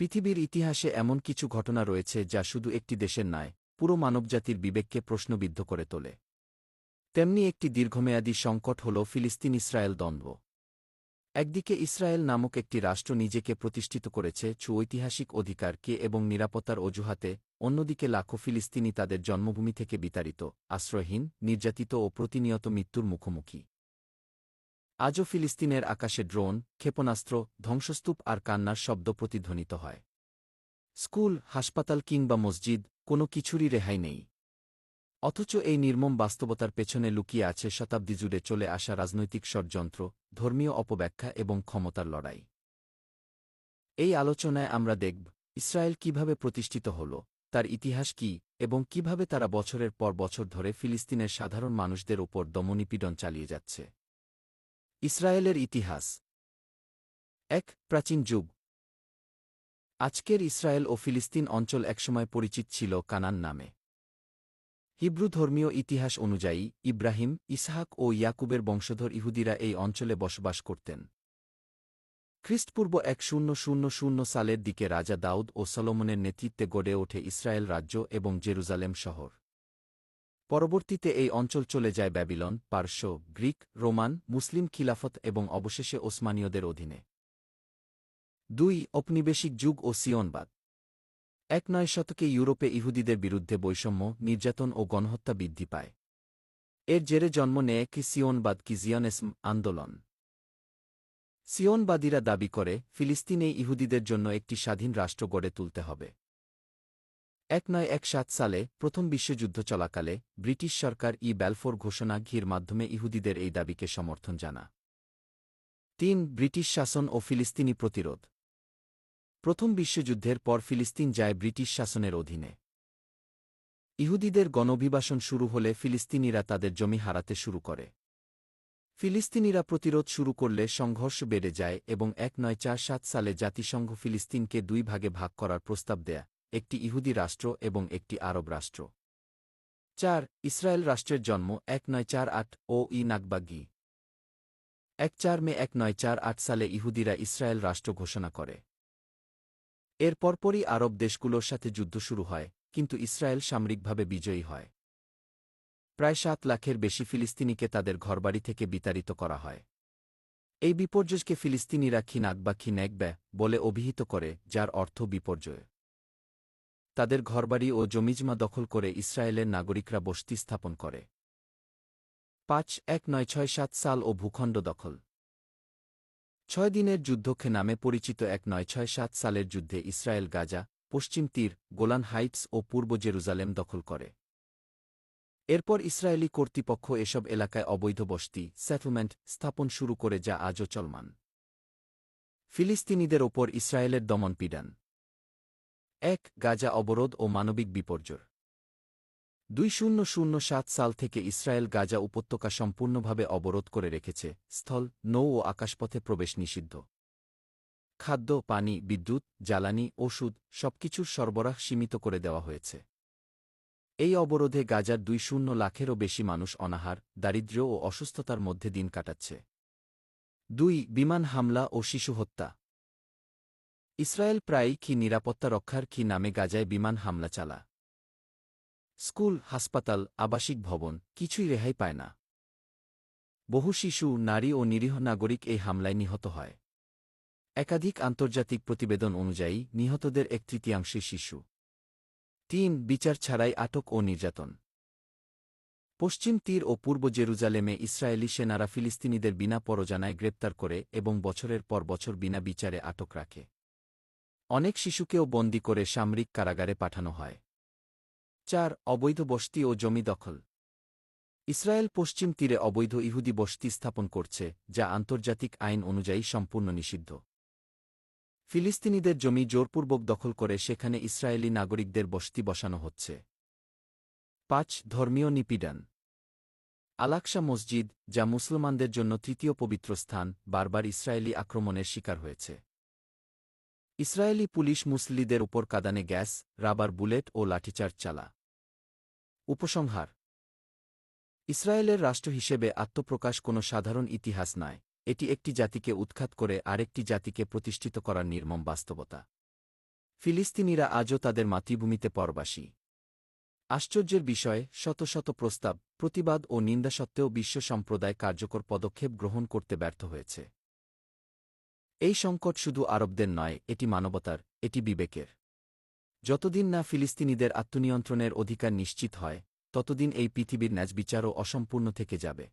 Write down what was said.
পৃথিবীর ইতিহাসে এমন কিছু ঘটনা রয়েছে যা শুধু একটি দেশের নয়, পুরো মানবজাতির বিবেককে প্রশ্নবিদ্ধ করে তোলে। তেমনি একটি দীর্ঘমেয়াদী সংকট হল ফিলিস্তিন ইসরায়েল দ্বন্দ্ব। একদিকে ইসরায়েল নামক একটি রাষ্ট্র নিজেকে প্রতিষ্ঠিত করেছে চু ঐতিহাসিক অধিকারকে এবং নিরাপত্তার অজুহাতে, অন্যদিকে লাখো ফিলিস্তিনি তাদের জন্মভূমি থেকে বিতাড়িত, আশ্রয়হীন, নির্যাতিত ও প্রতিনিয়ত মৃত্যুর মুখোমুখি। আজও ফিলিস্তিনের আকাশে ড্রোন, ক্ষেপণাস্ত্র, ধ্বংসস্তূপ আর কান্নার শব্দ প্রতিধ্বনিত হয়। স্কুল, হাসপাতাল কিংবা মসজিদ, কোনো কিছুরই রেহাই নেই। অথচ এই নির্মম বাস্তবতার পেছনে লুকিয়ে আছে শতাব্দী জুড়ে চলে আসা রাজনৈতিক ষড়যন্ত্র, ধর্মীয় অপব্যাখ্যা এবং ক্ষমতার লড়াই। এই আলোচনায় আমরা দেখব, ইসরায়েল কীভাবে প্রতিষ্ঠিত হল, তার ইতিহাস কি, এবং কীভাবে তারা বছরের পর বছর ধরে ফিলিস্তিনের সাধারণ মানুষদের ওপর দমনিপীড়ন চালিয়ে যাচ্ছে। ইসরায়েলের ইতিহাস। এক প্রাচীন যুগ। আজকের ইসরায়েল ও ফিলিস্তিন অঞ্চল একসময় পরিচিত ছিল কানান নামে। হিব্রু ধর্মীয় ইতিহাস অনুযায়ী, ইব্রাহিম, ইসহাক ও ইয়াকুবের বংশধর ইহুদিরা এই অঞ্চলে বসবাস করতেন। খ্রিস্টপূর্ব এক শূন্য শূন্য শূন্য সালের দিকে রাজা দাউদ ও সলোমনের নেতৃত্বে গড়ে ওঠে ইসরায়েল রাজ্য এবং জেরুজালেম শহর। পরবর্তীতে এই অঞ্চল চলে যায় ব্যাবিলন পার্শ্ব গ্রিক, রোমান, মুসলিম খিলাফত এবং অবশেষে ওসমানীয়দের অধীনে। দুই, ঔপনিবেশিক যুগ ও সিয়নবাদ। এক নয় শতকে ইউরোপে ইহুদিদের বিরুদ্ধে বৈষম্য, নির্যাতন ও গণহত্যা বৃদ্ধি পায়। এর জেরে জন্ম নেয় কি সিয়নবাদ কি জিয়নেসম আন্দোলন। সিয়নবাদীরা দাবি করে, ফিলিস্তিনে ইহুদিদের জন্য একটি স্বাধীন রাষ্ট্র গড়ে তুলতে হবে। এক নয় এক সাত সালে প্রথম বিশ্বযুদ্ধ চলাকালে ব্রিটিশ সরকার ই ব্যালফোর ঘোষণা ঘির মাধ্যমে ইহুদিদের এই দাবিকে সমর্থন জানা। তিন, ব্রিটিশ শাসন ও ফিলিস্তিনি প্রতিরোধ। প্রথম বিশ্বযুদ্ধের পর ফিলিস্তিন যায় ব্রিটিশ শাসনের অধীনে। ইহুদিদের গণঅভিবাসন শুরু হলে ফিলিস্তিনিরা তাদের জমি হারাতে শুরু করে। ফিলিস্তিনিরা প্রতিরোধ শুরু করলে সংঘর্ষ বেড়ে যায় এবং এক নয় চার সাত সালে জাতিসংঘ ফিলিস্তিনকে দুই ভাগে ভাগ করার প্রস্তাব দেয়া একটি ইহুদি রাষ্ট্র এবং একটি আরব রাষ্ট্র। চার, ইসরায়েল রাষ্ট্রের জন্ম এক নয় চার আট ও ই নাকবাগি এক চার মে এক নয় চার আট সালে ইহুদিরা ইসরায়েল রাষ্ট্র ঘোষণা করে। এর পরপরই আরব দেশগুলোর সাথে যুদ্ধ শুরু হয়, কিন্তু ইসরায়েল সামরিকভাবে বিজয়ী হয়। প্রায় সাত লাখের বেশি ফিলিস্তিনিকে তাদের ঘরবাড়ি থেকে বিতাড়িত করা হয়। এই বিপর্যয়কে ফিলিস্তিনিরা খিনাক বা খিনেকব্যা বলে অভিহিত করে, যার অর্থ বিপর্যয়। তাদের ঘরবাড়ি ও জমিজমা দখল করে ইসরায়েলের নাগরিকরা বসতি স্থাপন করে। পাঁচ, এক, নয়, ছয়, সাত সাল ও ভূখণ্ড দখল। ছয় দিনের যুদ্ধকে নামে পরিচিত এক নয়, ছয়, সাত সালের যুদ্ধে ইসরায়েল গাজা, পশ্চিম তীর, গোলান হাইটস ও পূর্ব জেরুজালেম দখল করে। এরপর ইসরায়েলি কর্তৃপক্ষ এসব এলাকায় অবৈধ বসতি সেটেলমেন্ট স্থাপন শুরু করে যা আজও চলমান। ফিলিস্তিনিদের ওপর ইসরায়েলের দমনপীড়ন এক গাজা অবরোধ ও মানবিক বিপর্যয়। দুই শূন্য শূন্য সাত সাল থেকে ইসরায়েল গাজা উপত্যকা সম্পূর্ণভাবে অবরোধ করে রেখেছে, স্থল, নৌ ও আকাশপথে প্রবেশ নিষিদ্ধ। খাদ্য, পানি, বিদ্যুৎ, জ্বালানি, ওষুধ সবকিছুর সরবরাহ সীমিত করে দেওয়া হয়েছে। এই অবরোধে গাজার দুই শূন্য লাখেরও বেশি মানুষ অনাহার, দারিদ্র্য ও অসুস্থতার মধ্যে দিন কাটাচ্ছে। দুই, বিমান হামলা ও শিশু হত্যা। ইসরায়েল প্রায়ই কি নিরাপত্তা রক্ষার কি নামে গাজায় বিমান হামলা চালা। স্কুল, হাসপাতাল, আবাসিক ভবন, কিছুই রেহাই পায় না। বহু শিশু, নারী ও নিরীহ নাগরিক এই হামলায় নিহত হয়। একাধিক আন্তর্জাতিক প্রতিবেদন অনুযায়ী নিহতদের এক তৃতীয়াংশে শিশু। তিন, বিচার ছাড়াই আটক ও নির্যাতন। পশ্চিম তীর ও পূর্ব জেরুজালেমে ইসরায়েলি সেনারা ফিলিস্তিনিদের বিনা পরজানায় গ্রেপ্তার করে এবং বছরের পর বছর বিনা বিচারে আটক রাখে। অনেক শিশুকেও বন্দি করে সামরিক কারাগারে পাঠানো হয়। চার, অবৈধ বসতি ও জমি দখল। ইসরায়েল পশ্চিম তীরে অবৈধ ইহুদি বসতি স্থাপন করছে, যা আন্তর্জাতিক আইন অনুযায়ী সম্পূর্ণ নিষিদ্ধ। ফিলিস্তিনিদের জমি জোরপূর্বক দখল করে সেখানে ইসরায়েলি নাগরিকদের বসতি বসানো হচ্ছে। পাঁচ, ধর্মীয় নিপীড়ন। আলাকসা মসজিদ, যা মুসলমানদের জন্য তৃতীয় পবিত্র স্থান, বারবার ইসরায়েলি আক্রমণের শিকার হয়েছে। ইসরায়েলি পুলিশ মুসলিদের উপর কাদানে গ্যাস, রাবার বুলেট ও লাঠিচার্জ চালা। উপসংহার। ইসরায়েলের রাষ্ট্র হিসেবে আত্মপ্রকাশ কোনো সাধারণ ইতিহাস নয়। এটি একটি জাতিকে উৎখাত করে আরেকটি জাতিকে প্রতিষ্ঠিত করার নির্মম বাস্তবতা। ফিলিস্তিনিরা আজও তাদের মাতৃভূমিতে পরবাসী। আশ্চর্যের বিষয়ে, শত শত প্রস্তাব, প্রতিবাদ ও নিন্দা সত্ত্বেও বিশ্ব সম্প্রদায় কার্যকর পদক্ষেপ গ্রহণ করতে ব্যর্থ হয়েছে। এই সংকট শুধু আরবদের নয়, এটি মানবতার, এটি বিবেকের। যতদিন না ফিলিস্তিনিদের আত্মনিয়ন্ত্রণের অধিকার নিশ্চিত হয়, ততদিন এই পৃথিবীর ন্যাজবিচারও অসম্পূর্ণ থেকে যাবে।